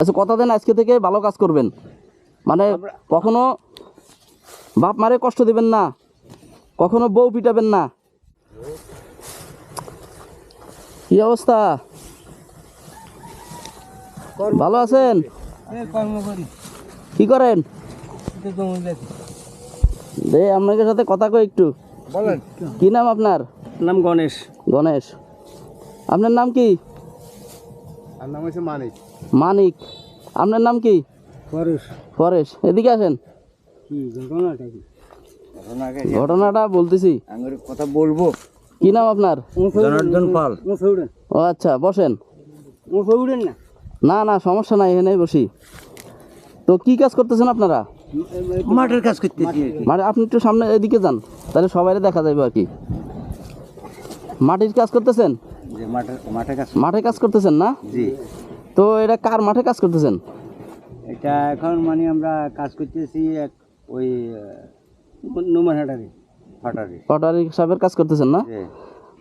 আচ্ছা কথা দেন আজকে থেকে ভালো কাজ করবেন। মানে কখনো বাপ মারে কষ্ট দিবেন না কখনো বউ পিটাবেন না। কি অবস্থা? ভালো আছেন? কি করেন? দে আপনাদের সাথে কথা কই একটু। বলেন। কি নাম আপনার? নাম গণেশ। গণেশ। আপনার নাম কি? নাম হচ্ছে মানিক। মানিক। আপনার নাম কি? পরেশ পরেশ এদিকে আসেন। ঘটনাটা কি? ঘটনাটা বলতেছি। কথা বলব। কি নাম আপনার? জনার্দন পাল। ও আচ্ছা বসেন। না। না না সমস্যা নাই এখানে বসি। তো কি কাজ করতেছেন আপনারা? মাঠের কাজ করতেছি। মানে আপনি একটু সামনে এদিকে যান তাহলে সবাই দেখা যাবে আর কি। মাটির কাজ করতেছেন? মাঠে কাজ করতেছেন? না? জি। তো এটা কার মাঠে কাজ করতেছেন? এটা এখন মানে আমরা কাজ করতেছি এক ওই নুমান হাটারি হাটারি। সাহেবের কাজ করতেছেন না?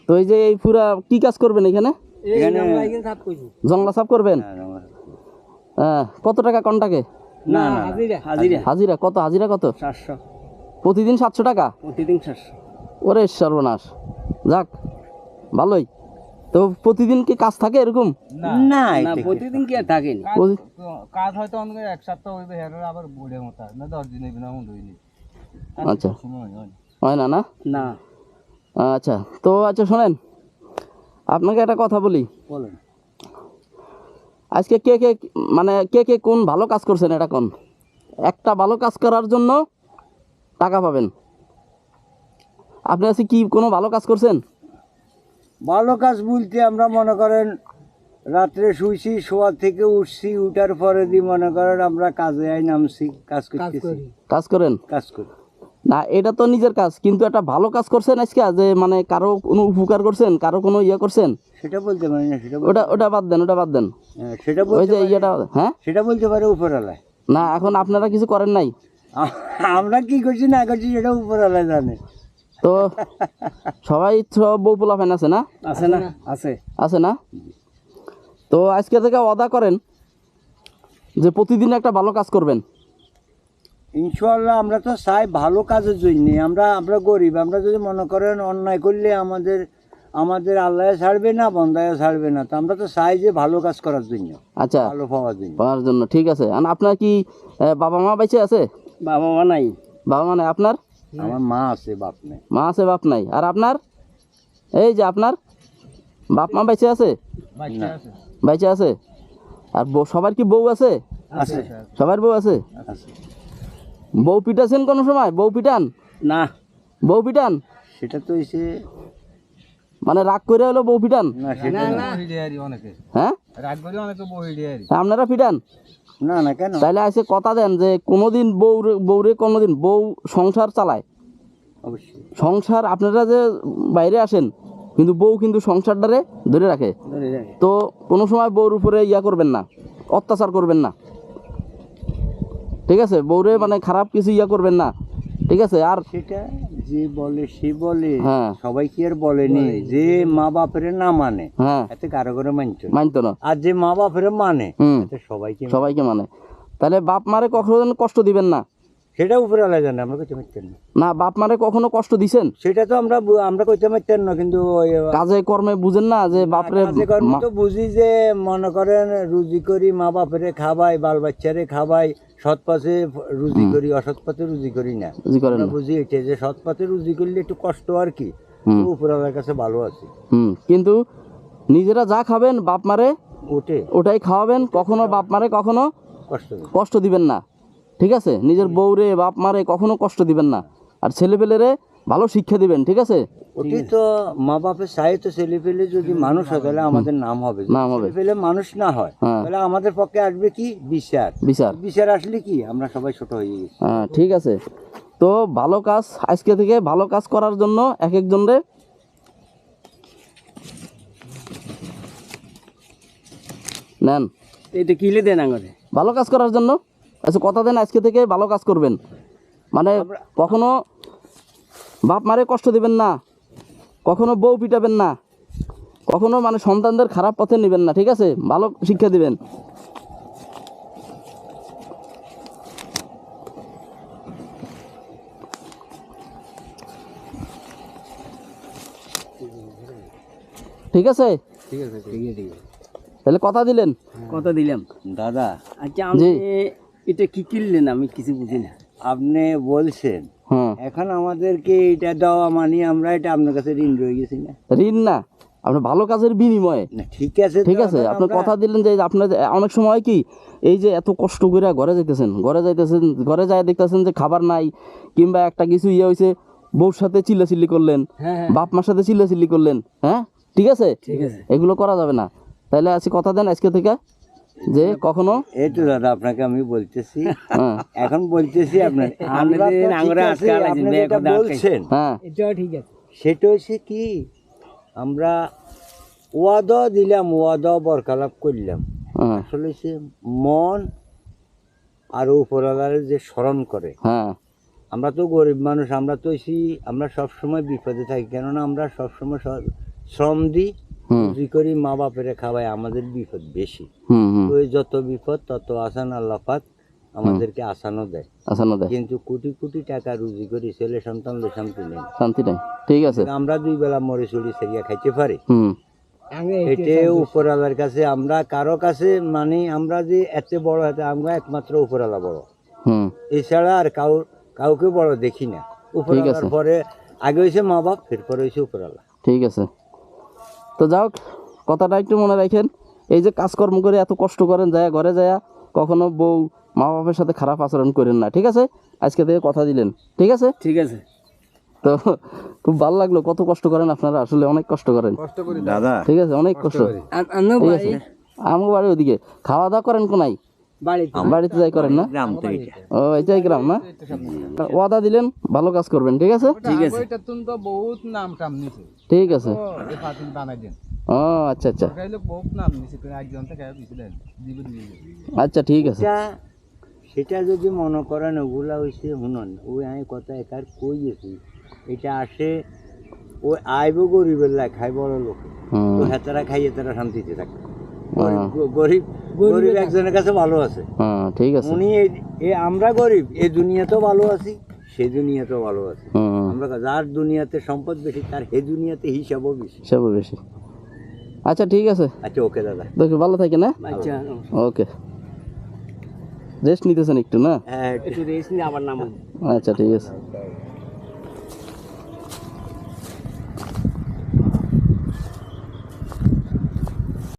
তো এই যে এই পুরা কি কাজ করবেন এখানে? এখানে জংলা সাফ করবেন? হ্যাঁ, কত টাকা কন্টাকে? না না হাজিরা। হাজিরা। হাজিরা কত? হাজিরা কত? চারশো। প্রতিদিন সাতশো টাকা? প্রতিদিন চারশো। ওরে সর্বনাশ। যাক ভালোই। তো প্রতিদিন কি কাজ থাকে এরকম? না না প্রতিদিন কি আর থাকেনি। কাজ হয়তো অনেক এক সপ্তাহ হইবে হেরার আবার বড়ে মতো না দশ দিন হইবে না হুন্ড হইনি। আচ্ছা। হয় না। হয়। না না? না। আচ্ছা তো আচ্ছা শোনেন আপনাকে একটা কথা বলি। বলেন। আজকে কে কে মানে কে কে কোন ভালো কাজ করছেন এটা কোন? একটা ভালো কাজ করার জন্য টাকা পাবেন। আপনি আজকে কি কোনো ভালো কাজ করছেন? ভালো কাজ বলতে আমরা মনে করেন রাত্রে শুইছি শোয়ার থেকে উঠছি উঠার পরে দিয়ে মনে করেন আমরা কাজে আই নামছি কাজ করতেছি। কাজ করেন? কাজ করি। না এটা তো নিজের কাজ কিন্তু একটা ভালো কাজ করছেন আজকে যে মানে কারও কোনো উপকার করছেন কারও কোনো ইয়ে করছেন? সেটা বলতে পারি না সেটা ওটা ওটা বাদ দেন ওটা বাদ দেন। হ্যাঁ, সেটা ওই যে ইয়েটা হ্যাঁ? সেটা বলতে পারে উপরালায় না এখন আপনারা কিছু করেন নাই। আমরা কি করছি না করছি সেটা উপরালায় জানে। তো সবাই সব বউ পোলা ফ্যান আছে না? আছে না আছে। আছে না? তো আজকে থেকে অদা করেন যে প্রতিদিন একটা ভালো কাজ করবেন। ইনশাল্লাহ আমরা তো চাই ভালো কাজের জন্যে। আমরা আমরা গরিব আমরা যদি মনে করেন অন্যায় করলে আমাদের আমাদের আল্লাহ ছাড়বে না বন্দায় ছাড়বে না। তো আমরা তো চাই যে ভালো কাজ করার জন্য আচ্ছা। ভালো পাওয়ার জন্য। পাওয়ার জন্য ঠিক আছে। আর আপনার কি বাবা মা বেঁচে আছে? বাবা মা নাই। বাবা মা নাই আপনার? আমার মা আছে বাপ নাই। মা আছে বাপ নাই। আর আপনার? এই যে আপনার বাপ মা বেঁচে আছে? বেঁচে আছে? আর বউ সবার কি বউ আছে? সবার বউ আছে? আছে। বউ পিটাছেন কোনো সময়? বউ পিটান? না। বউ পিটান? সেটা তো এসে মানে রাগ করে হলো বউ পিটান না সেটা না বহিডিয়ারি অনেকে। হ্যাঁ? আপনারা পিটান না না কেন? তাইলে আইসে কথা দেন যে কোনোদিন বউ বউরে কোনোদিন বউ সংসার চালায়। সংসার আপনারা যে বাইরে আসেন কিন্তু বউ কিন্তু সংসারটারে ধরে রাখে। ধরে রাখে। তো কোনো সময় বউর উপরে ইয়া করবেন না অত্যাচার করবেন না। ঠিক আছে? বউরে মানে খারাপ কিছু ইয়া করবেন না। ঠিক আছে? আর যে বলে সে বলে হ্যাঁ। সবাই কি আর বলেনি? যে মা বাপের না মানে হ্যাঁ। এতে কারও করে মানছ না। মানতো না। আর যে মা বাপের মানে সবাইকে সবাইকে মানে। তাহলে বাপ মারে কখনো কষ্ট দিবেন না? সেটা উপরে আলাদা জানে আমরা কইতে পারতেন না। না বাপ মারে কখনো কষ্ট দিছেন? সেটা তো আমরা আমরা কইতে পারতেন না কিন্তু কাজে কর্মে বুঝেন না যে বাপরে কাজে কর্মে তো বুঝি যে মনে করেন রুজি করি মা বাপেরে খাবাই বাল বাচ্চারে খাবাই সৎ পথে রুজি করি অসৎ পথে রুজি করি না। বুঝি এটা যে সৎ পথে রুজি করলে একটু কষ্ট আর কি? উপরওয়ালার কাছে ভালো আছে। কিন্তু নিজেরা যা খাবেন বাপ মারে ওঠে ওটাই খাওয়াবেন কখনো বাপ মারে কখনো কষ্ট কষ্ট দিবেন না। ঠিক আছে? নিজের বউরে বাপ মারে কখনো কষ্ট দিবেন না। আর ছেলেপেলেরে ভালো শিক্ষা দিবেন ঠিক আছে? ওটি তো মা বাপের তো ছেলে পেলে যদি মানুষ হয় তাহলে আমাদের নাম হবে। নাম হবে। পেলে মানুষ না হয় হ্যাঁ। তাহলে আমাদের পক্ষে আসবে কি? বিচার। বিচার। বিচার আসলে কি? আমরা সবাই ছোট হয়ে গেছি। হ্যাঁ ঠিক আছে। তো ভালো কাজ আজকে থেকে ভালো কাজ করার জন্য এক একজনরে নেন। এটা কিলে দেন আঙরে ভালো কাজ করার জন্য? আচ্ছা কথা দেন আজকে থেকে ভালো কাজ করবেন? মানে কখনো বাপ মারে কষ্ট দেবেন না কখনো বউ পিটাবেন না কখনো মানে সন্তানদের খারাপ পথে নেবেন না ঠিক আছে? ভালো শিক্ষা দিবেন। ঠিক আছে? ঠিক আছে ঠিক আছে তাহলে কথা দিলেন? কথা দিলাম। দাদা আচ্ছা আমি এটা কি কিনলেন আমি কিছু বুঝি না আপনি বলছেন এখন আমাদেরকে এটা দেওয়া মানে আমরা এটা আপনার কাছে ঋণ রয়ে গেছি না। ঋণ না? আপনি ভালো কাজের বিনিময়ে? ঠিক আছে ঠিক আছে আপনি কথা দিলেন যে আপনার অনেক সময় কি এই যে এত কষ্ট করে ঘরে যাইতেছেন ঘরে যাইতেছেন ঘরে যায় দেখতেছেন যে খাবার নাই কিংবা একটা কিছু ইয়ে হয়েছে বউর সাথে চিল্লাচিল্লি করলেন হ্যাঁ বাপ মার সাথে চিল্লাচিল্লি করলেন হ্যাঁ? ঠিক আছে? ঠিক আছে। এগুলো করা যাবে না। তাহলে আজকে কথা দেন আজকে থেকে। যে কখনো? এই তো দাদা আপনাকে আমি বলতেছি। হ্যাঁ। এখন বলতেছি আপনার। বলছেন হ্যাঁ। এটাও ঠিক আছে। সেটা হচ্ছে কি আমরা ওয়াদা দিলাম ওয়াদা বরকালাপ করলাম। হ্যাঁ। আসলে হচ্ছে মন আর উপরালার যে স্মরণ করে। আমরা তো গরিব মানুষ আমরা তো আমরা সবসময় বিপদে থাকি। কেননা আমরা সবসময় শ্রম দিই রুজি করি মা বাপেরে খাওয়াই আমাদের বিপদ বেশি। এই যত বিপদ তত আসান আল্লাহ পাক আমাদেরকে আসানও দেয়। আচ্ছা না দেয়। কিন্তু কোটি কোটি টাকা রুজি করি ছেলে সন্তান শান্তি নেই। শান্তি নাই। ঠিক আছে। আমরা দুই বেলা মরে চুরি সেরিয়া খাইতে পারি। হুম। এতে উপরালার কাছে আমরা কারও কাছে মানে আমরা যে এত বড় হাতে আমরা একমাত্র উপরালা বড়। হুম। এছাড়া আর কাউ কাউকে বড় দেখি না। উপরালার পরে আগে হয়েছে মা বাপ ফের পরে হয়েছে উপরালা ঠিক আছে। তো যাই হোক কথাটা একটু মনে রাখেন এই যে কাজকর্ম করে এত কষ্ট করেন যায় ঘরে যায় কখনো বউ মা বাপের সাথে খারাপ আচরণ করেন না ঠিক আছে? আজকে থেকে কথা দিলেন ঠিক আছে? ঠিক আছে। তো খুব ভালো লাগল কত কষ্ট করেন আপনারা আসলে অনেক কষ্ট করেন। দাদা। ঠিক আছে অনেক কষ্ট আমরা বাড়ি? ওদিকে। খাওয়া দাওয়া করেন কোনাই বাড়িতে। বাড়িতে যাই করেন না? গ্রাম ও এটাই গ্রাম না? ওয়াদা দিলেন ভালো কাজ করবেন ঠিক আছে? ঠিক আছে। এটা তুমি তো বহুত নাম টাম নিছে। ঠিক আছে। ও আচ্ছা আচ্ছা। সরকারি বহুত নাম নিছে কিন্তু একজন থেকে দিছিলেন দিবে দিবে আচ্ছা ঠিক আছে। সেটা যদি মনে করেন ওগুলা হয়েছে শুনুন ওই আমি কথা একার কই। গেছি এটা আসে ওই আইব গরিবের লাই খাই বড় লোক। হুম। তো হেতারা খাইয়ে তারা শান্তিতে থাকে হ্যাঁ। গরিব- গরিব গরিব একজনের কাছে ভালো আছে। হ্যাঁ ঠিক আছে। উনি এই- আমরা গরিব এই দুনিয়াতেও ভালো আছি সে দুনিয়াতেও ভালো আছি। আমরা যার দুনিয়াতে সম্পদ বেশি তার হে দুনিয়াতে হিসাবও বেশি। সব বেশি। আচ্ছা ঠিক আছে। আচ্ছা ওকে দাদা। দেখো ভালো থাকে না আচ্ছা ওকে। রেস্ট নিতেছেন একটু না? হ্যাঁ একটু রেস্ট নিয়ে আবার নাম আচ্ছা ঠিক আছে।